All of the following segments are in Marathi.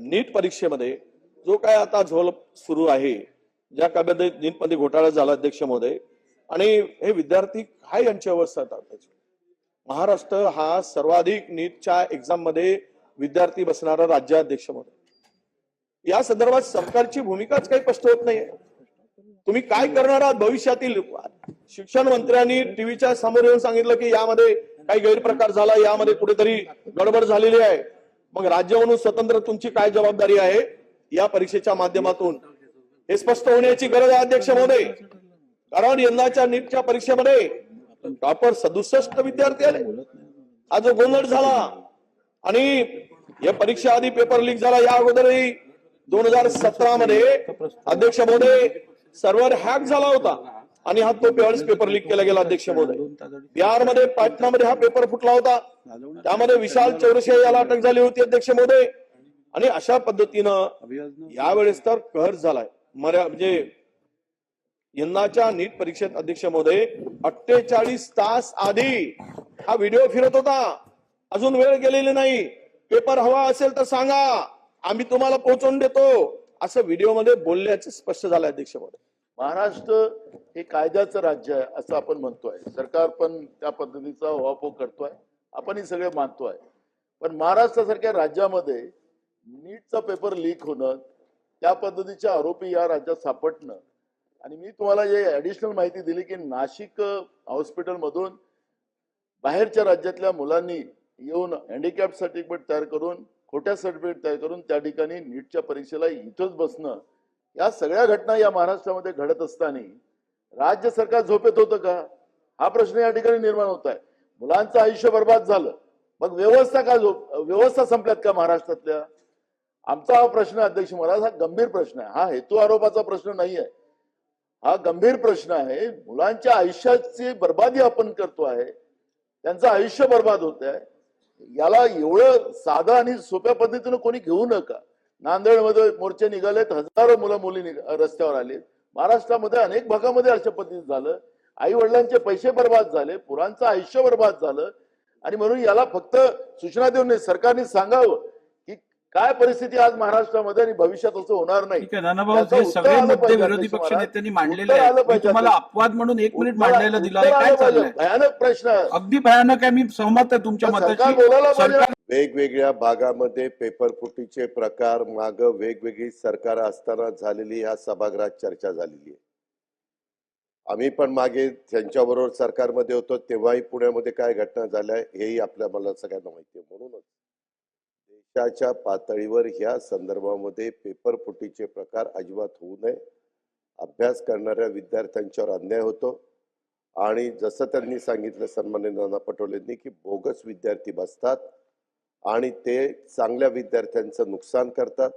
नीट परीक्षेमध्ये जो काय आता झोल सुरू आहे ज्या काव्यामध्ये नीटमध्ये घोटाळा झाला अध्यक्ष महोदय आणि हे विद्यार्थी काय यांची अवस्था त्याची? महाराष्ट्र हा सर्वाधिक नीटच्या एक्झाममध्ये विद्यार्थी बसणारा राज्याध्यक्ष महोदय. या संदर्भात सरकारची भूमिकाच काही स्पष्ट होत नाहीये. तुम्ही काय करणार आहात भविष्यातील? शिक्षण मंत्र्यांनी टीव्हीच्या समोर येऊन सांगितलं की यामध्ये काही गैरप्रकार झाला यामध्ये कुठेतरी गडबड झालेली आहे. मग राज्य म्हणून स्वतंत्र तुमची काय जबाबदारी आहे? या परीक्षेच्या माध्यमातून. हे स्पष्ट होण्याची गरज आहे अध्यक्ष महोदय. कारण यंदाच्या नीटच्या परीक्षेमध्ये टॉपर सदुसष्ट विद्यार्थी आले. हा जो गोंधळ झाला आणि या परीक्षा आधी पेपर लीक झाला या अगोदरही दोन हजार सतरा मध्ये अध्यक्ष महोदय सर्व्हर हॅक झाला होता. आणि हा तो वेळेस पेपर लीक केला गेला अध्यक्ष महोदय. बिहारमध्ये पाटणामध्ये हा पेपर फुटला होता. त्यामध्ये विशाल चौरसे याला अटक झाली होती अध्यक्ष महोदय. आणि अशा पद्धतीनं यावेळेस तर कहर झालाय. मर्या म्हणजे यंदाच्या नीट परीक्षेत अध्यक्ष महोदय अठ्ठेचाळीस तास आधी हा व्हिडिओ फिरत होता. अजून वेळ गेलेली नाही. पेपर हवा असेल तर सांगा. आम्ही तुम्हाला पोहोचवून देतो. असं व्हिडिओमध्ये बोलल्याचं स्पष्ट झालं अध्यक्ष महोदय. महाराष्ट्र हे कायद्याचं राज्य आहे असं आपण म्हणतोय. सरकार पण त्या पद्धतीचा वापर करतोय. आपण हे सगळे मानतोय. पण महाराष्ट्रासारख्या राज्यामध्ये नीटचा पेपर लीक होणं त्या पद्धतीचे आरोपी या राज्यात सापडणं आणि मी तुम्हाला जे ॲडिशनल माहिती दिली की नाशिक हॉस्पिटलमधून बाहेरच्या राज्यातल्या मुलांनी येऊन हँडिकॅप सर्टिफिकेट तयार करून खोट्या सर्टिफिकेट तयार करून त्या ठिकाणी नीटच्या परीक्षेला इथंच बसणं या सगळ्या घटना या महाराष्ट्रामध्ये घडत असताना राज्य सरकार झोपेत होतं का? हा प्रश्न या ठिकाणी निर्माण होत आहे. मुलांचं आयुष्य बर्बाद झालं. मग व्यवस्था का झोप व्यवस्था संपल्यात का महाराष्ट्रातल्या? आमचा हा प्रश्न अध्यक्ष महाराज हा गंभीर प्रश्न आहे. हा हेतू आरोपाचा प्रश्न नाही आहे. हा गंभीर प्रश्न आहे मुलांच्या आयुष्याची बर्बादी आपण करतो आहे त्यांचं आयुष्य बर्बाद होत आहे याला एवढं साधं आणि सोप्या पद्धतीनं कोणी घेऊ नका. नांदेडमध्ये मोर्चे निघालेत हजारो मुलं मुली रस्त्यावर आले महाराष्ट्रामध्ये अनेक भागामध्ये अशा पद्धतीने झालं. आई वडिलांचे पैसे बर्बाद झाले पुरांचं आयुष्य बर्बाद झालं. आणि म्हणून याला फक्त सूचना देऊन नाही सरकारने सांगावं की काय परिस्थिती आज महाराष्ट्रामध्ये आणि भविष्यात असं होणार नाही. नानाभाऊ सगळे मुद्दे विरोधी पक्ष. नेत्यांनी मांडलेले उत्तर आलं आहेत. मी पाहिजे, तुम्हाला अध्यक्ष. अपवाद म्हणून एक मिनिट मांडायला दिला भयानक प्रश्न अगदी भयानक आहे मी सहमत आहे तुमच्या मताशी. बोलायला वेगवेगळ्या भागामध्ये पेपरफुटीचे प्रकार माग वेगवेगळी सरकार असताना झालेली ह्या सभागृहात चर्चा झालेली आहे. आम्ही पण मागे त्यांच्याबरोबर सरकारमध्ये होतो तेव्हाही पुण्यामध्ये काय घटना झाल्या हेही आपल्या मला सगळ्यांना माहिती आहे. म्हणूनच देशाच्या पातळीवर ह्या संदर्भामध्ये पेपर फुटीचे प्रकार अजिबात होऊ नये. अभ्यास करणाऱ्या विद्यार्थ्यांच्यावर अन्याय होतो. आणि जसं त्यांनी सांगितलं सन्मान्य नाना पटोलेंनी की बोगस विद्यार्थी बसतात. आणि ते चांगल्या विद्यार्थ्यांचं नुकसान करतात.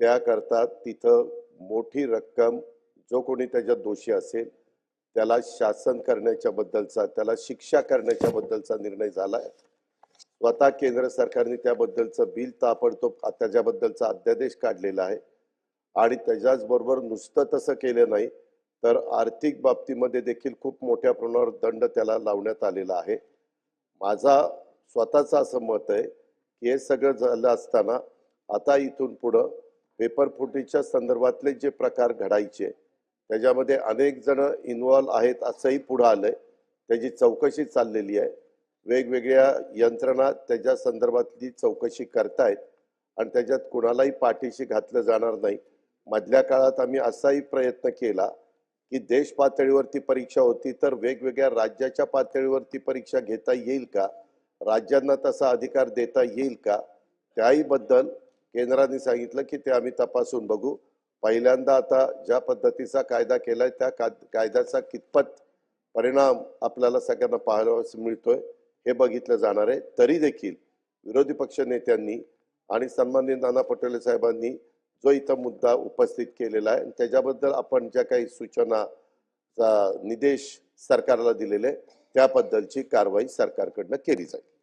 त्याकरता तिथं मोठी रक्कम जो कोणी त्याच्यात दोषी असेल त्याला शासन करण्याच्या बद्दलचा त्याला शिक्षा करण्याच्या बद्दलचा निर्णय झालाय. स्वतः केंद्र सरकारने त्याबद्दलचं बिल ताबडतोब त्याच्याबद्दलचा अध्यादेश काढलेला आहे. आणि त्याच्याचबरोबर नुसतं तसं केलं नाही तर आर्थिक बाबतीमध्ये देखील खूप मोठ्या प्रमाणावर दंड त्याला लावण्यात आलेला आहे. माझा स्वतःचं असं मत आहे हे सगळं झालं असताना आता इथून पुढं पेपर फुटीच्या संदर्भातले जे प्रकार घडायचे त्याच्यामध्ये अनेक जण इन्व्हॉल्व आहेत असंही पुढं आलंय. त्याची चौकशी चाललेली आहे. वेगवेगळ्या यंत्रणा त्याच्या संदर्भातली चौकशी करतायत आणि त्याच्यात कुणालाही पाठीशी घातलं जाणार नाही. मधल्या काळात आम्ही असाही प्रयत्न केला की देश पातळीवरती परीक्षा होती तर वेगवेगळ्या राज्याच्या पातळीवरती परीक्षा घेता येईल का? राज्यांना तसा अधिकार देता येईल का? त्याहीबद्दल केंद्राने सांगितलं की ते आम्ही तपासून बघू. पहिल्यांदा आता ज्या पद्धतीचा कायदा केलाय त्या का कायद्याचा कितपत परिणाम आपल्याला सगळ्यांना पाहायला मिळतोय हे बघितलं जाणार आहे. तरी देखील विरोधी पक्ष नेत्यांनी आणि सन्माननीय नाना पटोले साहेबांनी जो इथं मुद्दा उपस्थित केलेला आहे आणि त्याच्याबद्दल आपण ज्या काही सूचना निदेश सरकारला दिलेले त्याबद्दलची कारवाई सरकारकडनं केली जाईल.